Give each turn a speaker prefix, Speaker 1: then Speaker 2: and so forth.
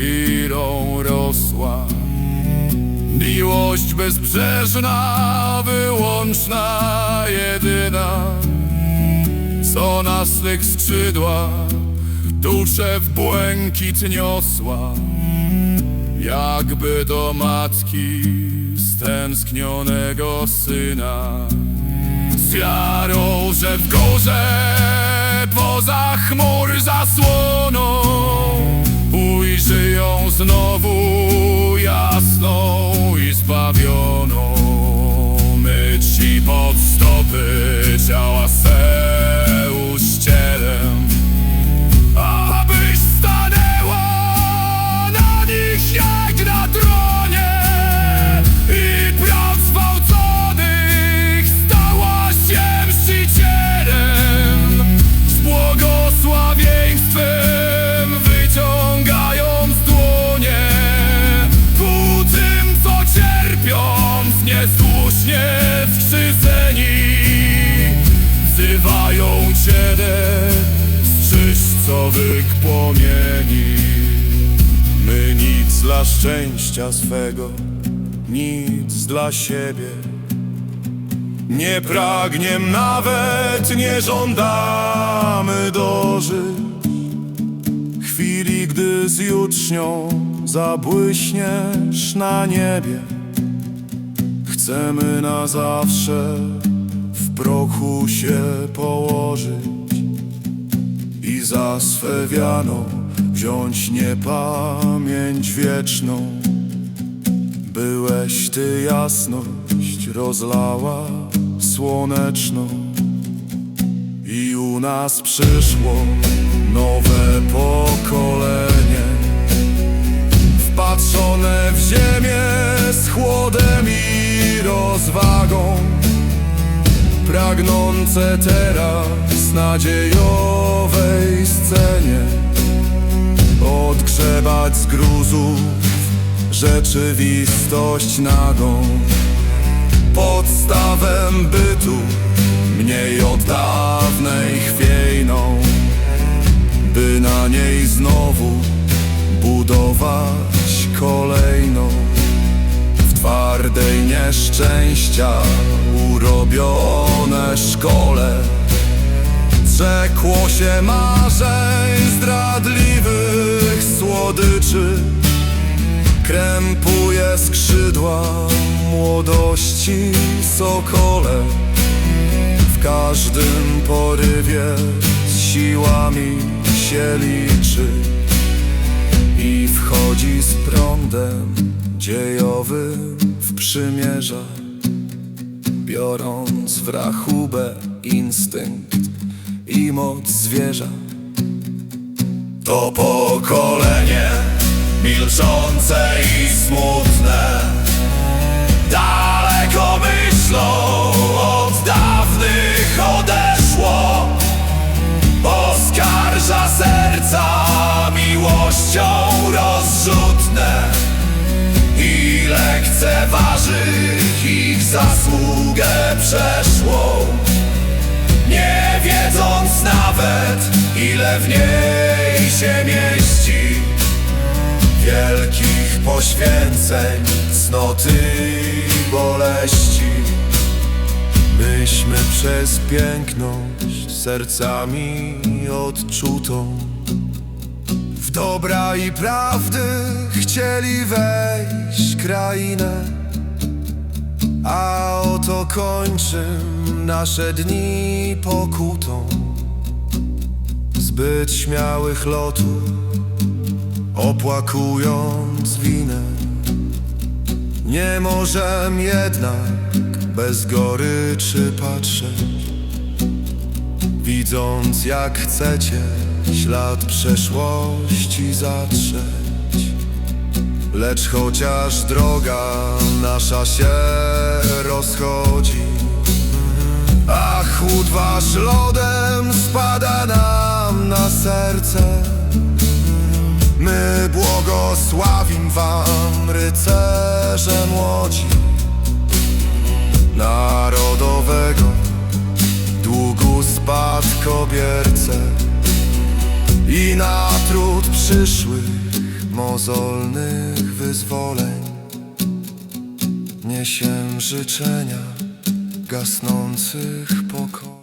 Speaker 1: chwilą rosła. Miłość bezbrzeżna, wyłączna, jedyna, co na swych skrzydłach duszę w błękit niosła. Jakby do matki stęsknionego syna Z wiarą, że w górze poza chmur zasłoną Ujrzy ją znowu jasną i zbawioną Myć ci pod stopy ciała se czyścowych płomieni. My nic dla szczęścia swego, nic dla siebie Nie pragniem nawet, nie żądamy dożyć. Chwili, gdy z jutrznią zabłyśniesz na niebie Chcemy na zawsze w prochu się położyć swe wiano wziąć niepamięć wieczną. Byłeś Ty jasność rozlała słoneczną i u nas przyszło nowe pokolenie wpatrzone w ziemię z chłodem i rozwagą pragnące teraz nadziejowej scenie odgrzebać z gruzów rzeczywistość nagą. Podstawem bytu mniej od dawnej chwiejną by na niej znowu budować kolejną. W twardej nieszczęścia urobione szkole. Rzekło się marzeń zdradliwych słodyczy. Krępuje skrzydła młodości sokole. W każdym porywie siłami się liczy. I wchodzi z prądem dziejowym w przymierza Biorąc w rachubę instynkt i moc zwierza. To pokolenie milczące i smutne lekceważy ich zasługę przeszłą. Nie wiedząc nawet ile w niej się mieści Wielkich poświęceń, cnoty i boleści. Myśmy przez piękność sercami odczutą Dobra i prawdy chcieli wejść krainę. A oto kończy nasze dni pokutą. Zbyt śmiałych lotów opłakując winę. Nie możem jednak bez goryczy patrzeć Widząc jak chcecie ślad przeszłości zatrzeć. Lecz chociaż droga nasza się rozchodzi A chłód wasz lodem spada nam na serce. My błogosławim wam rycerze młodzi Narodowego spadkobiercę I na trud przyszłych mozolnych wyzwoleń. Niesiem życzenia gasnących pokoleń